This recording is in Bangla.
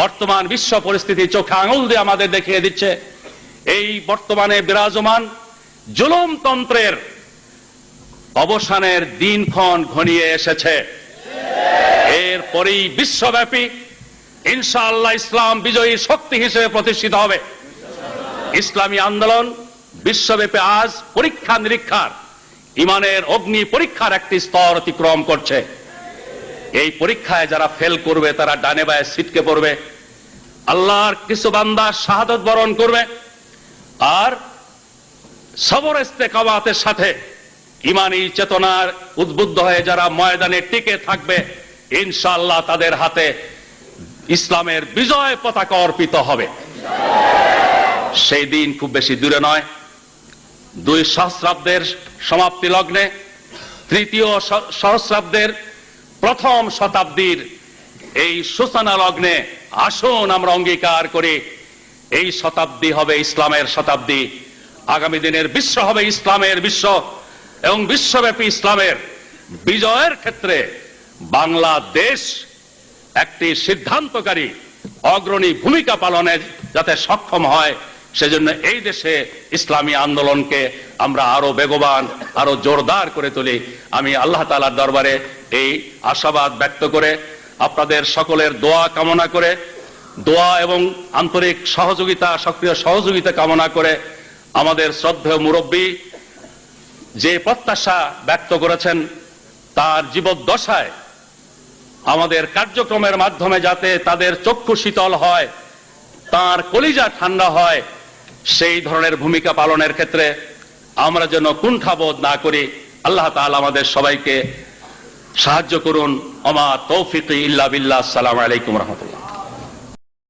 বর্তমান বিশ্ব পরিস্থিতি চোখে আঙুল দিয়ে আমাদের দেখিয়ে দিচ্ছে, এই বর্তমানে বিরাজমান জুলুমতন্ত্রের অবসানের দিনক্ষণ ঘনিয়ে এসেছে। এরপরেই বিশ্বব্যাপী ইনশাআল্লাহ ইসলাম বিজয়ী শক্তি হিসেবে প্রতিষ্ঠিত হবে। ইসলামী আন্দোলন বিশ্বব্যাপী আজ পরীক্ষা নিরীক্ষার ইমানের অগ্নি পরীক্ষার একটি স্তর অতিক্রম করছে। এই পরীক্ষায় যারা ফেল করবে, তারা ডানে বায়ে ছিটকে পড়বে। আল্লাহর কিছু বান্দা শাহাদত বরণ করবে। আর সবর ইস্তেকামাতের সাথে ইমানি চেতনার উদ্বুদ্ধ হয়ে যারা ময়দানে টিকে থাকবে, ইনশাআল্লাহ তাদের হাতে ইসলামের বিজয় পতাকা অর্পিত হবে। সেই দিন খুব বেশি দূরে নয়। দুই সহস্রাব্দের সমাপ্তি লগ্নে, তৃতীয় সহস্রাব্দের প্রথম শতাব্দীর এই সূচনা লগ্নে আসুন আমরা অঙ্গীকার করি। এই শতাব্দী হবে ইসলামের শতাব্দী। আগামী দিনের বিশ্ব হবে ইসলামের বিশ্ব এবং বিশ্বব্যাপী ইসলামের বিজয়ের ক্ষেত্রে বাংলাদেশ একটি সিদ্ধান্তকারী, অগ্রণী ভূমিকা পালনে যাতে সক্ষম হয়। সেজন্য এই দেশে ইসলামী আন্দোলনকে আমরা আরও বেগবান, আরও জোরদার করে তুলি। আমি আল্লাহ তালার দরবারে এই আশাবাদ ব্যক্ত করে আপনাদের সকলের দোয়া কামনা করে, দোয়া এবং আন্তরিক সহযোগিতা, সক্রিয় সহযোগিতা কামনা করে আমাদের শ্রদ্ধেয় মুরব্বী যে প্রত্যাশা ব্যক্ত করেছেন তার জীবদ্দশায় আমাদের কার্যক্রমের মাধ্যমে যাতে তাদের চক্ষু শীতল হয়, তার কলিজা ঠান্ডা হয় সেই ধরনের ভূমিকা পালনের ক্ষেত্রে আমরা যেন কুণ্ঠাবোধ না করি, আল্লাহ তালা আমাদের সবাইকে সাহায্য করুন। অমা তৌফিক ইল্লা বিল্লাহ। আসসালামু আলাইকুম রহমতুল্লাহ।